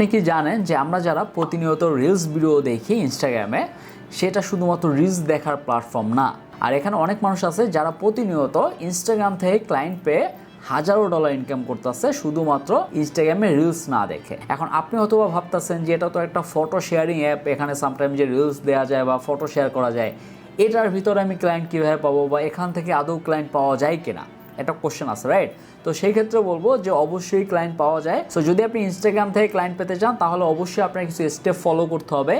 আপনি কি জানেন যে আমরা যারা প্রতিনিয়ত রিলস ভিডিও দেখি ইনস্টাগ্রামে সেটা শুধুমাত্র রিলস দেখার প্ল্যাটফর্ম না। আর এখানে অনেক মানুষ আছে যারা প্রতিনিয়ত ইনস্টাগ্রাম থেকে ক্লায়েন্ট পেয়ে হাজারো ডলার ইনকাম করতেছে, শুধুমাত্র ইনস্টাগ্রামে রিলস না দেখে। এখন আপনি হয়তোবা ভাবতেছেন যে এটা তো একটা ফটো শেয়ারিং অ্যাপ এখানে সামটাইম যে রিলস দেওয়া যায় বা ফটো শেয়ার করা যায়, এটার ভিতরে আমি ক্লায়েন্ট কীভাবে পাবো বা এখান থেকে আদৌ ক্লায়েন্ট পাওয়া যায় কিনা? এটা কোশ্চেন আছে রাইট তো সেই ক্ষেত্রে বলব যে অবশ্যই ক্লায়েন্ট পাওয়া যায়। সো যদি আপনি ইনস্টাগ্রাম থেকে ক্লায়েন্ট পেতে চান, তাহলে অবশ্যই আপনার কিছু স্টেপ ফলো করতে হবে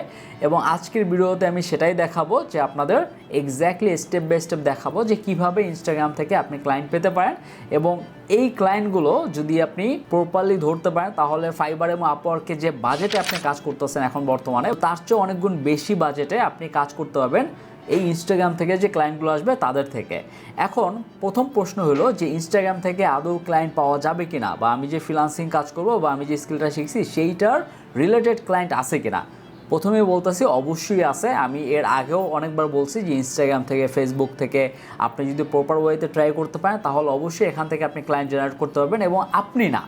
এবং আজকের ভিডিওতে আমি সেটাই দেখাবো যে আপনাদের এক্স্যাক্টলি স্টেপ বাই স্টেপ দেখাবো যে কীভাবে ইনস্টাগ্রাম থেকে আপনি ক্লায়েন্ট পেতে পারেন এবং এই ক্লায়েন্টগুলো যদি আপনি প্রপারলি ধরতে পারেন, তাহলে ফাইবার এবং আপওয়ার্কে যে বাজেটে আপনি কাজ করতেছেন এখন বর্তমানে, তার চেয়ে অনেক গুণ বেশি বাজেটে আপনি কাজ করতে পারবেন। এই ইনস্টাগ্রাম থেকে যে ক্লায়েন্টগুলো আসবে তাদের থেকে। এখন প্রথম প্রশ্ন হলো যে ইনস্টাগ্রাম থেকে আদৌ ক্লায়েন্ট পাওয়া যাবে কি না বা আমি যে ফ্রিলান্সিং কাজ করব বা আমি যে স্কিলটা শিখছি, সেইটার রিলেটেড ক্লায়েন্ট আছে কি না প্রথমেই বলতেছি অবশ্যই আছে। আমি এর আগেও অনেকবার বলছি যে ইনস্টাগ্রাম থেকে ফেসবুক থেকে আপনি যদি প্রপার ওয়েতে ট্রাই করতে পারেন, তাহলে অবশ্যই এখান থেকে আপনি ক্লায়েন্ট জেনারেট করতে পারবেন এবং আপনি না।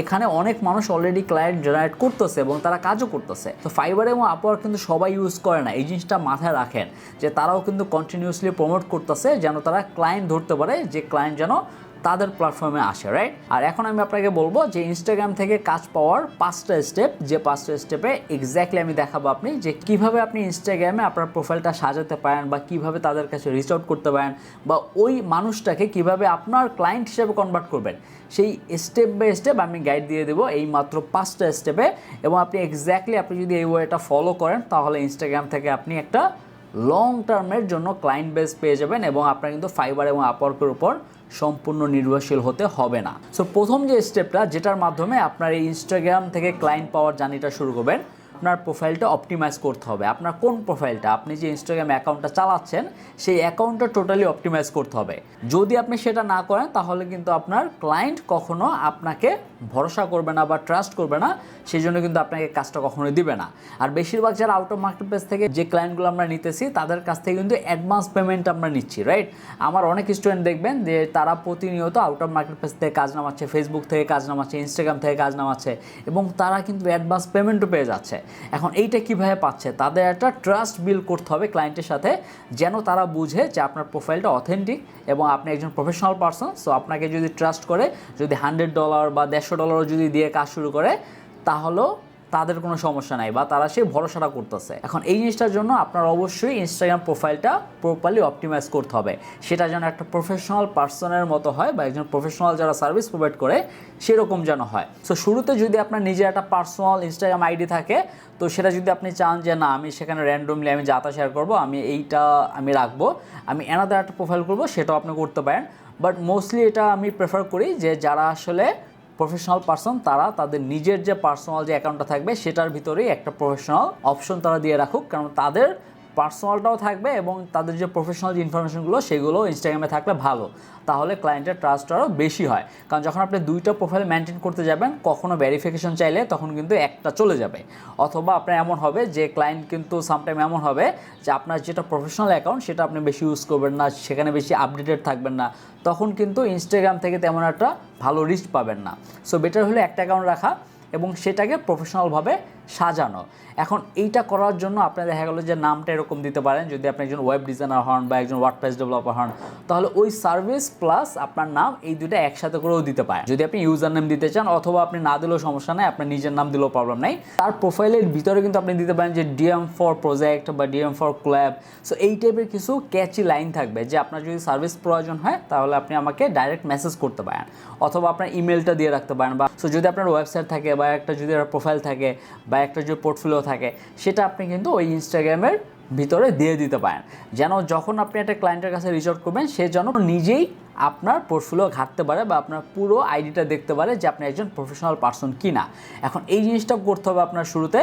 এখানে অনেক মানুষ অলরেডি ক্লায়েন্ট জেনারেট করতেছে এবং তারা কাজও করতেছে। তো ফাইবার এবং আপওয়ার কিন্তু সবাই ইউজ করে না, এই জিনিসটা মাথায় রাখেন যে তারাও কিন্তু কন্টিনিউসলি প্রমোট করতেছে যেন তারা ক্লায়েন্ট ধরতে পারে, যে ক্লায়েন্ট যেন তাদের প্ল্যাটফর্মে আসে রাইট আর এখন আমি আপনাকে বলব যে ইনস্টাগ্রাম থেকে কাজ পাওয়ার পাঁচটা স্টেপ যে পাঁচটা স্টেপে এক্স্যাক্টলি আমি দেখাবো আপনি যে কীভাবে আপনি ইনস্টাগ্রামে আপনার প্রোফাইলটা সাজাতে পারেন বা কীভাবে তাদের কাছে রিচ আউট করতে পারেন বা ওই মানুষটাকে কীভাবে আপনার ক্লায়েন্ট হিসেবে কনভার্ট করবেন। সেই স্টেপ বাই স্টেপ আমি গাইড দিয়ে দেবো এই মাত্র পাঁচটা স্টেপে এবং আপনি এক্স্যাক্টলি আপনি যদি এই ওয়েটা ফলো করেন তাহলে ইনস্টাগ্রাম থেকে আপনি একটা লং টার্মের জন্য ক্লায়েন্ট বেস পেয়ে যাবেন এবং আপনার কিন্তু ফাইবার এবং আপওয়ার্কের উপর সম্পূর্ণ নির্ভরশীল হতে হবে না। সো প্রথম যে স্টেপটা যেটার মাধ্যমে আপনার এই ইনস্টাগ্রাম থেকে ক্লায়েন্ট পাওয়ার জার্নিটা শুরু করবেন আপনার প্রোফাইলটা অপটিমাইজ করতে হবে। আপনার কোন প্রোফাইলটা আপনি যে ইনস্টাগ্রাম অ্যাকাউন্টটা চালাচ্ছেন, সেই অ্যাকাউন্টটা টোটালি অপটিমাইজ করতে হবে। যদি আপনি সেটা না করেন, তাহলে কিন্তু আপনার ক্লায়েন্ট কখনো আপনাকে ভরসা করবে না বা ট্রাস্ট করবে না, সেই জন্য কিন্তু আপনাকে কাজটা কখনোই দিবে না। আর বেশিরভাগ যারা আউট অফ মার্কেট প্লেস থেকে যে ক্লায়েন্টগুলো আমরা নিতেছি, তাদের কাছ থেকে কিন্তু অ্যাডভান্স পেমেন্ট আমরা নিচ্ছি রাইট আমার অনেক স্টুডেন্ট দেখবেন যে তারা প্রতিনিয়ত আউট অফ মার্কেট প্লেস থেকে কাজ নামাচ্ছে ফেসবুক থেকে কাজ নামাচ্ছে ইনস্টাগ্রাম থেকে কাজ নামাচ্ছে, এবং তারা কিন্তু অ্যাডভান্স পেমেন্টও পেয়ে যাচ্ছে। এখন এইটা কীভাবে পাচ্ছে? তাদের একটা ট্রাস্ট বিল্ড করতে হবে ক্লায়েন্টের সাথে, যেন তারা বুঝে যে আপনার প্রোফাইলটা অথেন্টিক এবং আপনি একজন প্রফেশনাল পারসন সো আপনাকে যদি ট্রাস্ট করে, যদি হান্ড্রেড ডলার বা দেড়শো ডলারও যদি দিয়ে কাজ শুরু করে, তাহলেও তাদের কোনো সমস্যা নাই বা তারা সেই ভরসাটা করতেছে। এখন এই জিনিসটার জন্য আপনার অবশ্যই ইনস্টাগ্রাম প্রোফাইলটা প্রপারলি অপটিমাইজ করতে হবে। সেটা যেন একটা প্রফেশনাল পার্সনের মতো হয় বা একজন প্রফেশনাল যারা সার্ভিস প্রোভাইড করে, সেরকম যেন হয়। সো শুরুতে যদি আপনার নিজের একটা পার্সোনাল ইনস্টাগ্রাম আইডি থাকে, তো সেটা যদি আপনি চান যে, না, আমি সেখানে র্যান্ডমলি আমি যাতা শেয়ার করব, আমি এইটা আমি রাখব, আমি এনাদের একটা প্রোফাইল করব, সেটাও আপনি করতে পারেন। বাট মোস্টলি এটা আমি প্রেফার করি যে, যারা আসলে প্রফেশনাল পার্সন তারা তাদের নিজের যে পার্সোনাল যে অ্যাকাউন্টটা থাকবে, সেটার ভিতরেই একটা প্রফেশনাল অপশন তারা দিয়ে রাখুক। কারণ তাদের পার্সোনালটাও থাকবে এবং তাদের যে প্রফেশনাল যে ইনফরমেশনগুলো সেগুলো ইনস্টাগ্রামে থাকলে ভালো। তাহলে ক্লায়েন্টের ট্রাস্ট আরও বেশি হয়। কারণ যখন আপনি দুইটা প্রোফাইল মেনটেন করতে যাবেন, কখনো ভেরিফিকেশন চাইলে তখন কিন্তু একটা চলে যাবে। অথবা আপনার এমন হবে যে ক্লায়েন্ট কিন্তু সামটাইম এমন হবে যে আপনার যেটা প্রফেশনাল অ্যাকাউন্ট সেটা আপনি বেশি ইউজ করবেন না, সেখানে বেশি আপডেটেড থাকবেন না। তখন কিন্তু ইনস্টাগ্রাম থেকে তেমন একটা ভালো রিস্ক পাবেন না। সো বেটার হলে একটা অ্যাকাউন্ট রাখা এবং সেটাকে প্রফেশনালভাবে সাজানো। এখন এইটা করার জন্য আপনার দেখা গেলো যে নামটা এরকম দিতে পারেন। যদি আপনি একজন ওয়েব ডিজাইনার হন বা একজন ওয়ার্ডপ্রেস ডেভেলপার হন, তাহলে ওই সার্ভিস প্লাস আপনার নাম এই দুটো একসাথে করেও দিতে পারেন। যদি আপনি ইউজার নেম দিতে চান অথবা আপনি না দিলেও সমস্যা নেই, আপনার নিজের নাম দিলেও প্রবলেম নেই। তার প্রোফাইলের ভিতরে কিন্তু আপনি দিতে পারেন যে ডিএম ফর প্রজেক্ট বা ডিএম ফর ক্ল্যাব সো এই টাইপের কিছু ক্যাচি লাইন থাকবে যে আপনার যদি সার্ভিস প্রয়োজন হয়, তাহলে আপনি আমাকে ডাইরেক্ট মেসেজ করতে পারেন। অথবা আপনার ইমেলটা দিয়ে রাখতে পারেন বা সো যদি আপনার ওয়েবসাইট থাকে বা একটা যদি প্রোফাইল থাকে বা একটা যে পোর্টফোলিও থাকে, সেটা আপনি কিন্তু ওই ইনস্টাগ্রামের ভিতরে দিয়ে দিতে পারেন। যেন যখন আপনি একটা ক্লায়েন্টের কাছে আউট করবেন, সে যেন নিজেই আপনার পোর্টফোলিও ঘাটতে পারে বা আপনার পুরো আইডিটা দেখতে পারে যে আপনি একজন প্রফেশনাল পার্সন কি না এখন এই জিনিসটা করতে হবে আপনার শুরুতে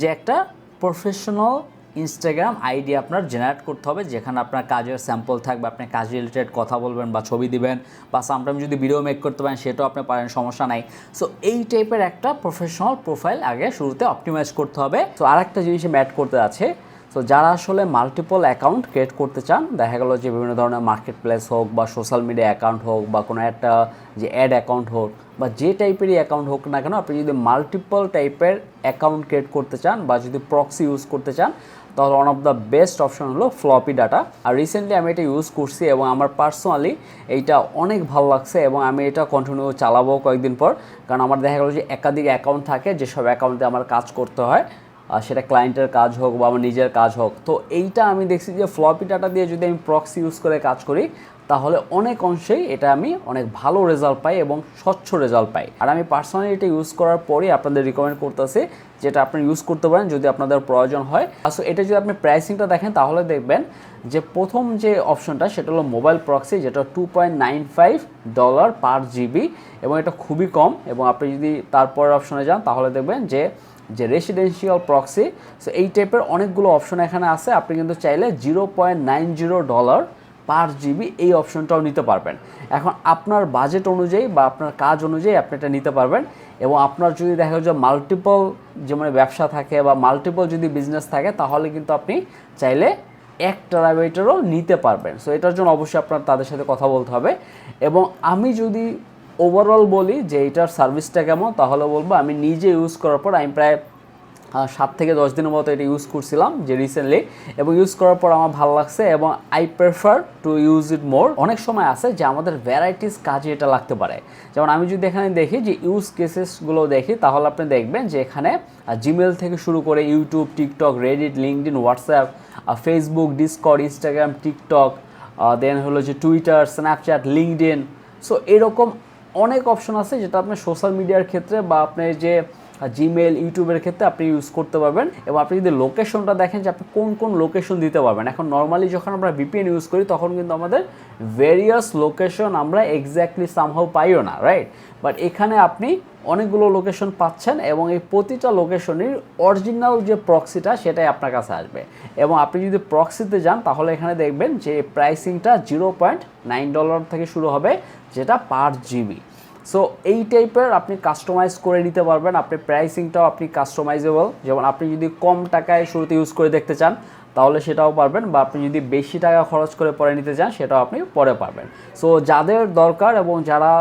যে একটা প্রফেশনাল ইনস্টাগ্রাম আইডি আপনার জেনারেট করতে হবে, যেখানে আপনার কাজের স্যাম্পল থাকবে, আপনি কাজ রিলেটেড কথা বলবেন বা ছবি দিবেন বা সামটাইম যদি ভিডিও মেক করতে পারেন, সেটাও আপনি পারেন, সমস্যা নাই। সো এই টাইপের একটা প্রফেশনাল প্রোফাইল আগে শুরুতে অপটিমাইজ করতে হবে। তো আরেকটা জিনিস আমি অ্যাড করতে আছে। তো যারা আসলে মাল্টিপল অ্যাকাউন্ট ক্রিয়েট করতে চান, দেখা গেলো যে বিভিন্ন ধরনের মার্কেট প্লেস হোক বা সোশ্যাল মিডিয়া অ্যাকাউন্ট হোক বা কোনো একটা যে অ্যাড অ্যাকাউন্ট হোক বা যে টাইপেরই অ্যাকাউন্ট হোক না কেন, আপনি যদি মাল্টিপল টাইপের অ্যাকাউন্ট ক্রিয়েট করতে চান বা যদি প্রক্সি ইউজ করতে চান তাহলে one of the best option হলো ফ্লপি ডাটা আর রিসেন্টলি আমি এটা ইউজ করছি এবং আমার পার্সোনালি এইটা অনেক ভালো লাগছে এবং আমি এটা কন্টিনিউ চালাবো কয়েকদিন পর। কারণ আমার দেখা গেলো যে একাধিক অ্যাকাউন্ট থাকে, যেসব অ্যাকাউন্টে আমার কাজ করতে হয় সেটা ক্লায়েন্টের কাজ হোক বা আমার নিজের কাজ হোক। তো এইটা আমি দেখছি যে ফ্লপি ডাটা দিয়ে যদি আমি প্রক্সি ইউজ করে কাজ করি, তাহলে অনেক অংশেই এটা আমি অনেক ভালো রেজাল্ট পাই এবং স্বচ্ছ রেজাল্ট পাই। আর আমি পার্সোনালি এটা ইউজ করার পরেই আপনাদের রিকমেন্ড করতেছি যেটা আপনি ইউজ করতে পারেন যদি আপনাদের প্রয়োজন হয়। সো এটা যদি আপনি প্রাইসিংটা দেখেন, তাহলে দেখবেন যে প্রথম যে অপশনটা সেটা হলো মোবাইল প্রক্সি যেটা two point nine five dollar per GB এবং এটা খুবই কম এবং আপনি যদি তারপরের অপশনে যান, তাহলে দেখবেন যে যে রেসিডেন্সিয়াল প্রক্সি সো এই টাইপের অনেকগুলো অপশন এখানে আছে। আপনি কিন্তু চাইলে zero point nine zero dollar per GB এই অপশনটাও নিতে পারবেন। এখন আপনার বাজেট অনুযায়ী বা আপনার কাজ অনুযায়ী আপনি এটা নিতে পারবেন এবং আপনার যদি দেখা যায় যে মাল্টিপল যেমন ব্যবসা থাকে বা মাল্টিপল যদি বিজনেস থাকে, তাহলে কিন্তু আপনি চাইলে এক টেরাবাইটেরও নিতে পারবেন। সো এটার জন্য অবশ্যই আপনার তাদের সাথে কথা বলতে হবে। এবং আমি যদি ওভারঅল বলি যে এটার সার্ভিসটা কেমন, তাহলে বলব আমি নিজে ইউজ করার পর আমি প্রায় সাত থেকে দশ দিনের মতো এটা ইউজ করছিলাম যে রিসেন্টলি এবং ইউজ করার পর আমার ভালো লাগছে এবং I prefer to use it more অনেক সময় আছে যে আমাদের ভ্যারাইটিস কাজে এটা লাগতে পারে। যেমন আমি যদি এখানে দেখি যে ইউজ কেসেসগুলো দেখি, তাহলে আপনি দেখবেন যে এখানে জিমেল থেকে শুরু করে YouTube TikTok Reddit LinkedIn WhatsApp Facebook Discord Instagram TikTok then হলো যে টুইটার স্ন্যাপচ্যাট লিঙ্কডিন সো এরকম অনেক অপশন আছে যেটা আপনি সোশ্যাল মিডিয়ার ক্ষেত্রে বা আপনার যে জিমেল ইউটিউবের ক্ষেত্রে আপনি ইউজ করতে পারবেন। এবং আপনি যদি লোকেশনটা দেখেন যে আপনি কোন কোন লোকেশন দিতে পারবেন। এখন নর্মালি যখন আমরা ভিপিএন ইউজ করি, তখন কিন্তু আমাদের ভেরিয়াস লোকেশন আমরা এক্স্যাক্টলি সামহাও পাইও না রাইট বাট এখানে আপনি অনেকগুলো লোকেশন পাচ্ছেন এবং এই প্রতিটা লোকেশনের অরিজিনাল যে প্রক্সিটা সেটাই আপনার কাছে আসবে। এবং আপনি যদি প্রক্সিতে যান, তাহলে এখানে দেখবেন যে প্রাইসিংটা জিরো পয়েন্ট নাইন ডলার থেকে শুরু হবে। যেটা পার জিবি সো এই টাইপের আপনি কাস্টমাইজ করে নিতে পারবেন। আপনি প্রাইসিংটাও আপনি কাস্টমাইজেবল যেমন আপনি যদি কম টাকায় শুরুতে ইউজ করে দেখতে চান, তাহলে সেটাও পারবেন। বা আপনি যদি বেশি টাকা খরচ করে পরে নিতে চান, সেটাও আপনি পরে পারবেন। সো যাদের দরকার এবং যারা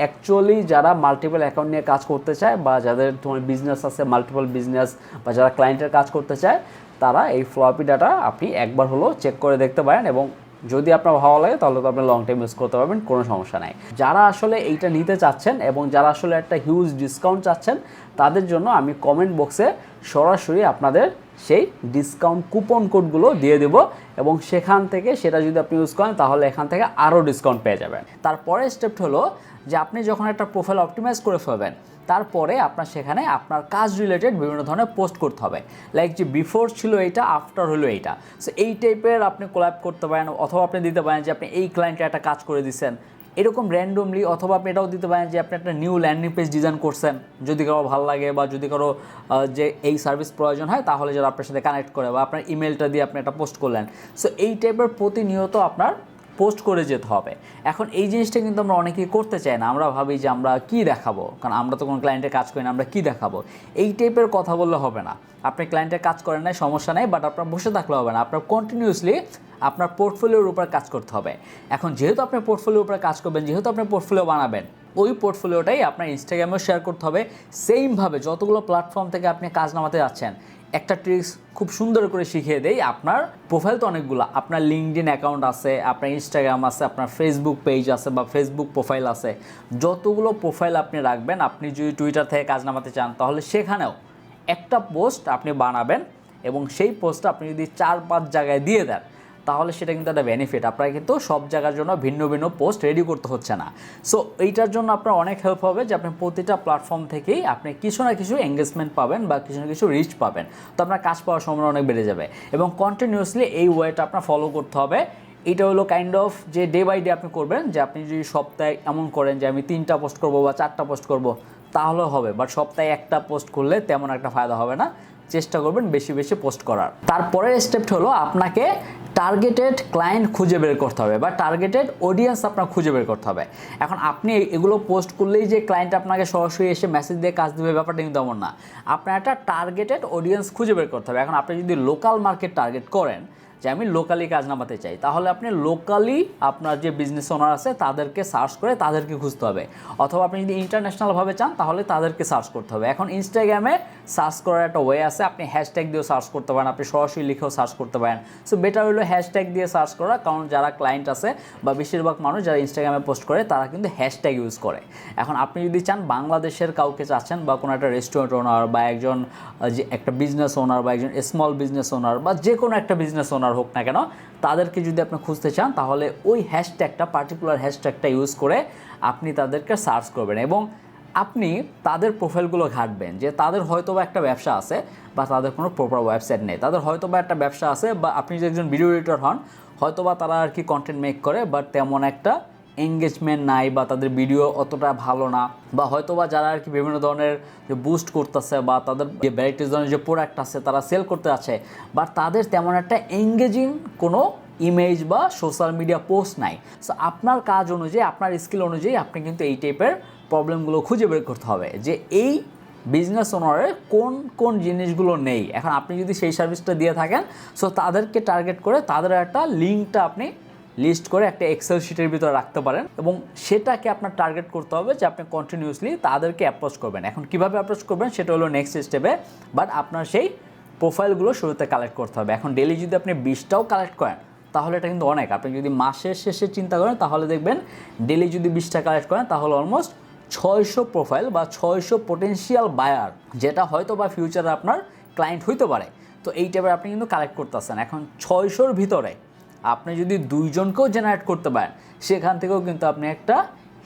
অ্যাকচুয়ালি যারা মাল্টিপল অ্যাকাউন্ট নিয়ে কাজ করতে চায় বা যাদের তোমার বিজনেস আছে মাল্টিপল বিজনেস বা যারা ক্লায়েন্টের কাজ করতে চায়, তারা এই ফ্লপি ডাটা আপনি একবার হলেও চেক করে দেখতে পারেন এবং যদি আপনার ভালো লাগে, তাহলে তো আপনি লং টাইম ইউজ করতে পারবেন, কোনো সমস্যা নাই। যারা আসলে এইটা নিতে চাচ্ছেন এবং যারা আসলে একটা হিউজ ডিসকাউন্ট চাচ্ছেন, তাদের জন্য আমি কমেন্ট বক্সে সরাসরি আপনাদের সেই ডিসকাউন্ট কুপন কোডগুলো দিয়ে দেব এবং সেখান থেকে সেটা যদি আপনি ইউজ করেন, তাহলে এখান থেকে আরও ডিসকাউন্ট পেয়ে যাবেন। তারপরে স্টেপ হলো যে আপনি যখন একটা প্রোফাইল অপটিমাইজ করে ফেলবেন তারপরে আপনার সেখানে আপনার কাজ রিলেটেড বিভিন্ন ধরনের পোস্ট করতে হবে। লাইক যে বিফোর ছিল এইটা আফটার হলো এইটা। সো এই টাইপের আপনি কোলাপ করতে পারেন অথবা আপনি দিতে পারেন যে আপনি এই ক্লায়েন্টে একটা কাজ করে দিচ্ছেন এরকম র্যান্ডমলি অথবা আপনি এটাও দিতে পারেন যে আপনি একটা নিউ ল্যান্ডিং পেজ ডিজাইন করছেন। যদি কারও ভালো লাগে বা যদি কারও যে এই সার্ভিস প্রয়োজন হয়, তাহলে যারা আপনার সাথে কানেক্ট করে বা আপনার ইমেলটা দিয়ে আপনি একটা পোস্ট করলেন। সো এই টাইপের প্রতিনিয়ত আপনার পোস্ট করে যেতে হবে। এখন এই জিনিসটা কিন্তু আমরা অনেকেই করতে চাই না। আমরা ভাবি যে আমরা কি দেখাবো? কারণ আমরা তো কোনো ক্লায়েন্টের কাজ করি না, আমরা কি দেখাবো? এই টাইপের কথা বললে হবে না। আপনি ক্লায়েন্টের কাজ করেন নাই, সমস্যা নেই বাট আপনার বসে থাকলে হবে না। আপনার কন্টিনিউসলি আপনার পোর্টফোলিওর উপর কাজ করতে হবে। এখন যেহেতু আপনি পোর্টফোলিওর উপরে কাজ করবেন, যেহেতু আপনি পোর্টফোলিও বানাবেন ওই পোর্টফোলিওটাই আপনার ইনস্টাগ্রামেও শেয়ার করতে হবে। সেমভাবে যতগুলো প্ল্যাটফর্ম থেকে আপনি কাজ নামাতে যাচ্ছেন, একটা ট্রিক্স খুব সুন্দর করে শিখিয়ে দেই। আপনার প্রোফাইল তো অনেকগুলো। আপনার লিঙ্কডিন অ্যাকাউন্ট আছে, আপনার ইনস্টাগ্রাম আছে, আপনার ফেসবুক পেজ আছে বা ফেসবুক প্রোফাইল আছে। যতগুলো প্রোফাইল আপনি রাখবেন, আপনি যদি টুইটার থেকে কাজ নামাতে চান, তাহলে সেখানেও একটা পোস্ট আপনি বানাবেন এবং সেই পোস্টটা আপনি যদি চার পাঁচ জায়গায় দিয়ে দেন তাহলে সেটা কিন্তু একটা বেনিফিট আপনার কিন্তু সব জায়গার জন্য ভিন্ন ভিন্ন পোস্ট রেডি করতে হচ্ছে না। সো এইটার জন্য আপনার অনেক হেল্প হবে যে আপনি প্রতিটা প্ল্যাটফর্ম থেকেই আপনি কিছু না কিছু এঙ্গেজমেন্ট পাবেন বা কিছু না কিছু রিচ পাবেন। তো আপনার কাজ পাওয়ার সম্ভাবনা অনেক বেড়ে যাবে। এবং কন্টিনিউসলি এই ওয়েটা আপনার ফলো করতে হবে। এটা হলো কাইন্ড অফ যে ডে বাই ডে আপনি করবেন যে আপনি যদি সপ্তাহে এমন করেন যে আমি তিনটা পোস্ট করব বা চারটা পোস্ট করব তাহলে হবে। বাট সপ্তাহে একটা পোস্ট করলে তেমন একটা ফায়দা হবে না। চেষ্টা করবেন বেশি বেশি পোস্ট করার। তারপরের স্টেপ হলো আপনাকে টার্গেটেড ক্লায়েন্ট খুঁজে বের করতে হবে বা টার্গেটেড অডিয়েন্স আপনার খুঁজে বের করতে হবে। এখন আপনি এগুলো পোস্ট করলেই যে ক্লায়েন্ট আপনাকে সরাসরি এসে মেসেজ দিয়ে কাজ দেবে, ব্যাপারটা কিন্তু এমন না। আপনার একটা টার্গেটেড অডিয়েন্স খুঁজে বের করতে হবে। এখন আপনি যদি লোকাল মার্কেট টার্গেট করেন যে আমি লোকালি কাজ নামাতে চাই। তাহলে আপনি লোকালি আপনার যে বিজনেস ওনার আছে, তাদেরকে সার্চ করে তাদেরকে খুঁজতে হবে। অথবা আপনি যদি ইন্টারন্যাশনালভাবে চান, তাহলে তাদেরকে সার্চ করতে হবে। এখন ইনস্টাগ্রামে সার্চ করার একটা ওয়ে আছে, আপনি হ্যাশট্যাগ দিয়েও সার্চ করতে পারেন, আপনি সরাসরি লিখেও সার্চ করতে পারেন। সো বেটার হলো হ্যাশট্যাগ দিয়ে সার্চ করা, কারণ যারা ক্লায়েন্ট আছে বা বেশিরভাগ মানুষ যারা ইনস্টাগ্রামে পোস্ট করে, তারা কিন্তু হ্যাশট্যাগ ইউজ করে। এখন আপনি যদি চান বাংলাদেশের কাউকে চাচ্ছেন বা কোনো একটা রেস্টুরেন্ট ওনার বা একজন যে একটা বিজনেস ওনার বা একজন স্মল বিজনেস ওনার বা যে কোনো একটা বিজনেস ওনার হোক না কেন, তাদেরকে যদি আপনি খুঁজতে চান, তাহলে ওই হ্যাশট্যাগটা পার্টিকুলার হ্যাশট্যাগটা ইউজ করে আপনি তাদেরকে সার্চ করবেন এবং আপনি তাদের প্রোফাইলগুলো ঘাটবেন যে তাদের হয়তো বা একটা ব্যবসা আছে বা তাদের কোনো প্রপার ওয়েবসাইট নেই। তাদের হয়তো বা একটা ব্যবসা আছে বা আপনি যদি একজন ভিডিও এডিটর হন হয়তো বা তারা আর কি কন্টেন্ট মেক করে বাট তেমন একটা এঙ্গেজমেন্ট নাই বা তাদের ভিডিও অতটা ভালো না, বা হয়তো বা যারা আর কি বিভিন্ন ধরনের যে বুস্ট করতেছে বা তাদের যে ভ্যারাইটিস ধরনের যে প্রোডাক্ট আছে তারা সেল করতে আছে বাট তাদের তেমন একটা এঙ্গেজিং কোনো ইমেজ বা সোশ্যাল মিডিয়া পোস্ট নাই। সো আপনার কাজ অনুযায়ী, আপনার স্কিল অনুযায়ী আপনি কিন্তু এই টাইপের প্রবলেমগুলো খুঁজে বের করতে হবে, যে এই বিজনেস ওনারের কোন কোন জিনিসগুলো নেই। এখন আপনি যদি সেই সার্ভিসটা দিয়ে থাকেন সো তাদেরকে টার্গেট করে তাদের একটা লিঙ্কটা আপনি লিস্ট করে একটা এক্সেল শিটের ভিতরে রাখতে পারেন এবং সেটাকে আপনার টার্গেট করতে হবে যে আপনি কন্টিনিউসলি তাদেরকে অ্যাপ্রোচ করবেন। এখন কীভাবে অ্যাপ্রোচ করবেন সেটা হলো নেক্সট স্টেপে বাট আপনার সেই প্রোফাইলগুলো শুরুতে কালেক্ট করতে হবে। এখন ডেলি যদি আপনি বিশটাও কালেক্ট করেন, তাহলে এটা কিন্তু অনেক। আপনি যদি মাসের শেষে চিন্তা করেন, তাহলে দেখবেন ডেলি যদি বিশটা কালেক্ট করেন, তাহলে অলমোস্ট ছয়শো প্রোফাইল বা ছয়শো পোটেন্সিয়াল বায়ার যেটা হয়তো বা ফিউচারে আপনার ক্লায়েন্ট হইতে পারে। তো এই টাইপের আপনি কিন্তু কালেক্ট করতে করতেছেন। এখন ছয়শোর ভিতরে আপনি যদি দুইজনকেও জেনারেট করতে পারেন, সেখান থেকেও কিন্তু আপনি একটা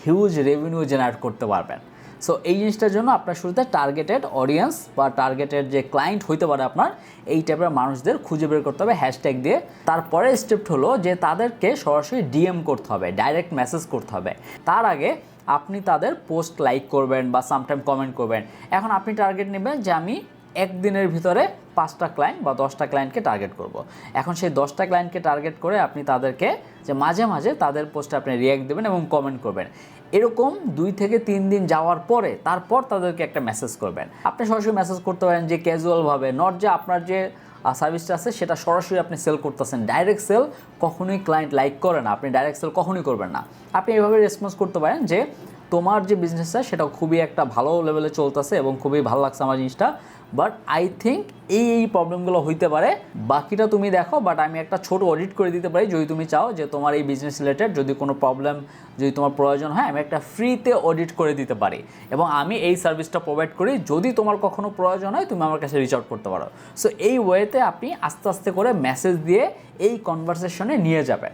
হিউজ রেভিনিউ জেনারেট করতে পারবেন। সো এই জিনিসটার জন্য আপনার শুরুতে টার্গেটেড অডিয়েন্স বা টার্গেটেড যে ক্লায়েন্ট হইতে পারে আপনার, এই টাইপের মানুষদের খুঁজে বের করতে হবে হ্যাশট্যাগ দিয়ে। তারপরে স্টেপ হলো যে তাদেরকে সরাসরি ডিএম করতে হবে ডাইরেক্ট মেসেজ করতে হবে। তার আগে আপনি তাদের পোস্ট লাইক করবেন বা সামটাইম কমেন্ট করবেন। এখন আপনি টার্গেট নেবেন যে আমি একদিনের ভিতরে পাঁচটা ক্লায়েন্ট বা দশটা ক্লায়েন্টকে টার্গেট করব। এখন সেই দশটা ক্লায়েন্টকে টার্গেট করে আপনি তাদেরকে যে মাঝে মাঝে তাদের পোস্টে আপনি রিয়াক্ট দেবেন এবং কমেন্ট করবেন। এরকম দুই থেকে তিন দিন যাওয়ার পরে তারপর তাদেরকে একটা মেসেজ করবেন। আপনি সরাসরি মেসেজ করতে পারেন যে ক্যাজুয়ালভাবে নট যে আপনার যে সার্ভিসটা আছে সেটা সরাসরি আপনি সেল করতেছেন। ডাইরেক্ট সেল কখনোই ক্লায়েন্ট লাইক করে না। আপনি ডাইরেক্ট সেল কখনোই করবেন না। আপনি এভাবে রেসপন্স করতে পারেন যে, তোমার যে বিজনেসটা সেটা খুবই একটা ভালো লেভেলে চলতেছে এবং খুবই ভালো লাগছে আমার জিনিসটা। বাট আই থিঙ্ক এই এই প্রবলেমগুলো হইতে পারে। বাকিটা তুমি দেখো, বাট আমি একটা ছোট অডিট করে দিতে পারি যদি তুমি চাও যে তোমার এই বিজনেস রিলেটেড যদি কোনো প্রবলেম যদি তোমার প্রয়োজন হয়, আমি একটা ফ্রিতে অডিট করে দিতে পারি। এবং আমি এই সার্ভিসটা প্রোভাইড করি যদি তোমার কখনো প্রয়োজন হয়, তুমি আমার কাছে রিচ আউট করতে পারো। সো এই ওয়েতে আপনি আস্তে আস্তে করে মেসেজ দিয়ে এই কনভারসেশনে নিয়ে যাবেন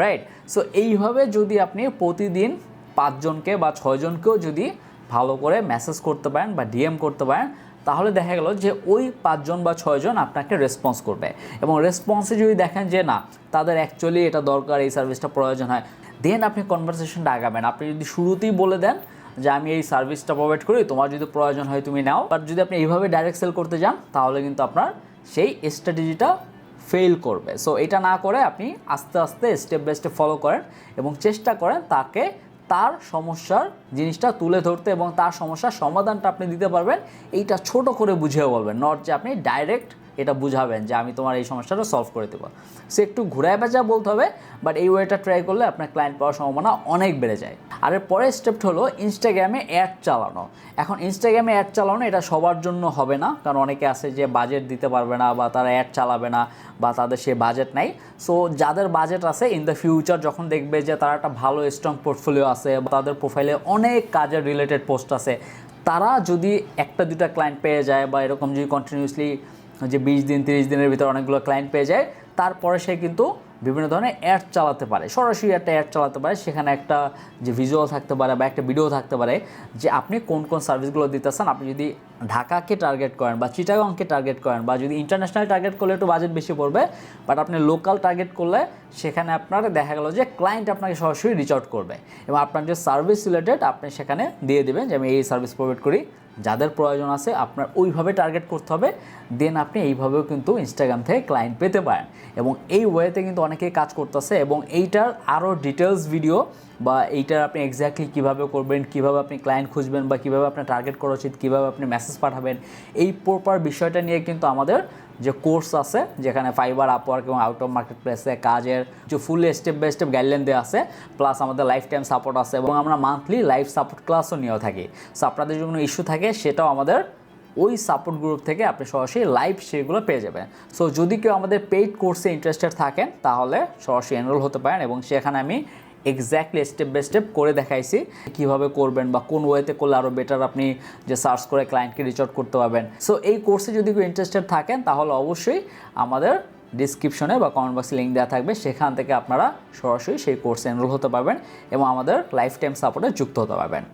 রাইট সো এইভাবে যদি আপনি প্রতিদিন পাঁচজনকে বা ছয়জনকেও যদি ভালো করে মেসেজ করতে পারেন বা ডিএম করতে পারেন তাহলে দেখা গেল যে ওই পাঁচজন বা ছয়জন আপনাকে রেসপন্স করবে। এবং রেসপন্সে যদি দেখেন যে না, তাদের অ্যাকচুয়ালি এটা দরকার, এই সার্ভিসটা প্রয়োজন হয় দেন আপনি কনভারসেশনটা আগাবেন। আপনি যদি শুরুতেই বলে দেন যে আমি এই সার্ভিসটা প্রোভাইড করি, তোমার যদি প্রয়োজন হয় তুমি নাও। বাট যদি আপনি এইভাবে ডাইরেক্ট সেল করতে যান, তাহলে কিন্তু আপনার সেই স্ট্র্যাটেজিটা ফেল করবে। সো এটা না করে আপনি আস্তে আস্তে স্টেপ বাই স্টেপ ফলো করেন এবং চেষ্টা করেন তাকে তার সমস্যার জিনিসটা তুলে ধরতে এবং তার সমস্যার সমাধানটা আপনি দিতে পারবেন। এইটা ছোট করে বুঝিয়ে বলবেন নট যে আপনি ডাইরেক্ট এটা বুঝাবেন যে আমি তোমার এই সমস্যাটা সলভ করে দেবো। সে একটু ঘুরায় বেচা বলতে হবে বাট এই ওয়েটা ট্রাই করলে আপনার ক্লায়েন্ট পাওয়ার সম্ভাবনা অনেক বেড়ে যায়। আর এর পরের স্টেপ হলো ইনস্টাগ্রামে অ্যাড চালানো। এখন ইনস্টাগ্রামে অ্যাড চালানো এটা সবার জন্য হবে না, কারণ অনেকে আছে যে বাজেট দিতে পারবে না বা তারা অ্যাড চালাবে না বা তাদের সে বাজেট নাই। সো যাদের বাজেট আছে ইন দ্য ফিউচার যখন দেখবে যে তারা একটা ভালো স্ট্রং পোর্টফোলিও আছে বা তাদের প্রোফাইলে অনেক কাজের রিলেটেড পোস্ট আছে, তারা যদি একটা দুটা ক্লায়েন্ট পেয়ে যায় বা এরকম যদি কন্টিনিউসলি যে বিশ দিন, তিরিশ দিনের ভিতরে অনেকগুলো ক্লায়েন্ট পেয়ে যায়, তারপরে সে কিন্তু বিভিন্ন ধরনের অ্যাড চালাতে পারে। সরাসরি একটা অ্যাড চালাতে পারে, সেখানে একটা যে ভিজুয়াল থাকতে পারে বা একটা ভিডিও থাকতে পারে যে আপনি কোন কোন সার্ভিসগুলো দিতেছেন। আপনি যদি ঢাকাকে টার্গেট করেন বা চিটাগংকে টার্গেট করেন বা যদি ইন্টারন্যাশনাল টার্গেট করলে একটু বাজেট বেশি পড়বে বাট আপনি লোকাল টার্গেট করলে সেখানে আপনার দেখা গেল যে ক্লায়েন্ট আপনাকে সরাসরি রিচ আউট করবে। এবং আপনার যে সার্ভিস রিলেটেড আপনি সেখানে দিয়ে দেবেন যে আমি এই সার্ভিস প্রোভাইড করি যাদের প্রয়োজন আছে আপনার ওইভাবে টার্গেট করতে হবে দেন আপনি এইভাবেও কিন্তু ইনস্টাগ্রাম থেকে ক্লায়েন্ট পেতে পারেন। এবং এই ওয়েতে কিন্তু অনেকেই কাজ করতেছে এবং এইটার আরও ডিটেলস ভিডিও বা এইটার আপনি এক্স্যাক্টলি কীভাবে করবেন, কীভাবে আপনি ক্লায়েন্ট খুঁজবেন বা কীভাবে আপনার টার্গেট করা উচিত, কীভাবে আপনি মেসেজ পাঠাবেন, এই প্রপার বিষয়টা নিয়ে কিন্তু আমাদের যে কোর্স আছে, যেখানে ফাইবার আপওয়ার্ক এবং আউট অফ মার্কেট প্লেসে কাজের যে full step by step guideline দেওয়া আছে প্লাস আমাদের লাইফ টাইম সাপোর্ট আছে এবং আমরা মান্থলি লাইফ সাপোর্ট ক্লাসও নিয়েও থাকি। সো আপনাদের যদি কোনো ইস্যু থাকে, সেটাও আমাদের ওই সাপোর্ট গ্রুপ থেকে আপনি সরাসরি লাইভ সেগুলো পেয়ে যাবেন। সো যদি কেউ আমাদের পেইড কোর্সে ইন্টারেস্টেড থাকেন, তাহলে সরাসরি এনরোল হতে পারেন এবং সেখানে আমি এক্স্যাক্টলি স্টেপ বাই স্টেপ করে দেখাইছি কীভাবে করবেন বা কোন ওয়েতে করলে আরও বেটার আপনি যে সার্চ করে ক্লায়েন্টকে রিচ আউট করতে পারবেন। সো এই কোর্সে যদি কেউ ইন্টারেস্টেড থাকেন, তাহলে অবশ্যই আমাদের ডিসক্রিপশনে বা কমেন্ট বক্সে লিঙ্ক দেওয়া থাকবে। সেখান থেকে আপনারা সরাসরি সেই কোর্সে এনরোল হতে পারবেন এবং আমাদের লাইফ টাইম সাপোর্টে যুক্ত হতে পারবেন।